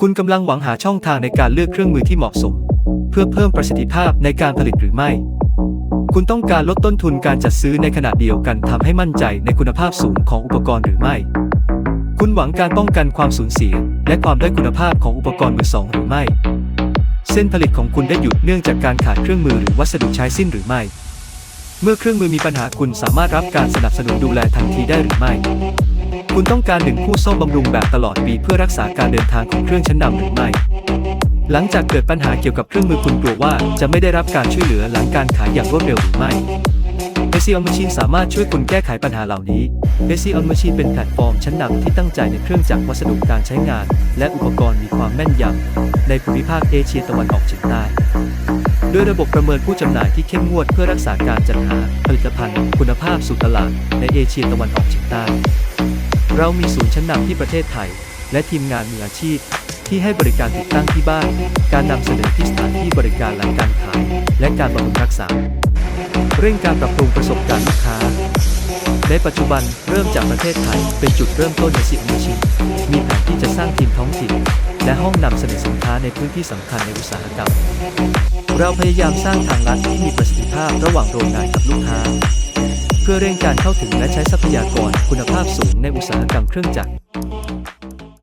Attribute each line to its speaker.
Speaker 1: คุณกำลังหวังหาช่องทางในการเลือกเครื่องมือที่เหมาะสม เพื่อเพิ่มประสิทธิภาพในการผลิตหรือไม่ คุณต้องการลดต้นทุนการจัดซื้อในขณะเดียวกันทำให้มั่นใจในคุณภาพสูงของอุปกรณ์หรือไม่ คุณหวังการป้องกันความสูญเสีย และความได้คุณภาพของอุปกรณ์มือสองหรือไม่ เส้นผลิตของคุณได้หยุดเนื่องจากการขาดเครื่องมือหรือวัสดุใช้สิ้นหรือไม่ เมื่อเครื่องมือมีปัญหาคุณสามารถรับการสนับสนุนดูแลทันทีได้หรือไม่ คุณต้องการหนึ่งผู้ซ่อมบำรุงแบบตลอดปีเพื่อรักษาการเดินทางของเครื่องชั้นนำหรือไม่ หลังจากเกิดปัญหาเกี่ยวกับเครื่องมือคุณกลัวว่าจะไม่ได้รับการช่วยเหลือหลังการขายอย่างรวดเร็วหรือไม่ a c on Machine สามารถช่วยคุณแก้ไขปัญหาเหล่านี้ a c on Machine เป็นแพลตฟอร์มชั้นนำที่ตั้งใจในเครื่องจักรวัสดุการใช้งาน และอุปกรณ์มีความแม่นยำในภูมิภาคเอเชียตะวันออกเฉียงใต้ด้วยระบบประเมินผู้จำหน่ายที่เข้มงวดเพื่อรักษาการจัดหาผลิตภัณฑ์ คุณภาพสู่ตลาดในเอเชียตะวันออกเฉียงใต้ เรามีศูนย์ชั้นนำที่ประเทศไทย และทีมงานมืออาชีพ ที่ให้บริการติดตั้งที่บ้าน การนำเสนอที่สถานที่บริการหลังการขาย และการบำรุงรักษา เร่งการปรับปรุงประสบการณ์ลูกค้าในปัจจุบันเริ่มจากประเทศไทยเป็นจุดเริ่มต้นในสิบมิชิมีแผนที่จะสร้างทีมท้องถิ่น และห้องนำเสนอสินค้าในพื้นที่สำคัญในอุตสาหกรรม เราพยายามสร้างทางลัดที่มีประสิทธิภาพระหว่างโรงงานกับลูกค้า พื่อเร่งการเข้าถึงและใช้ทรัพยากรคุณภาพสูงในอุตสาหกรรมเครื่องจักร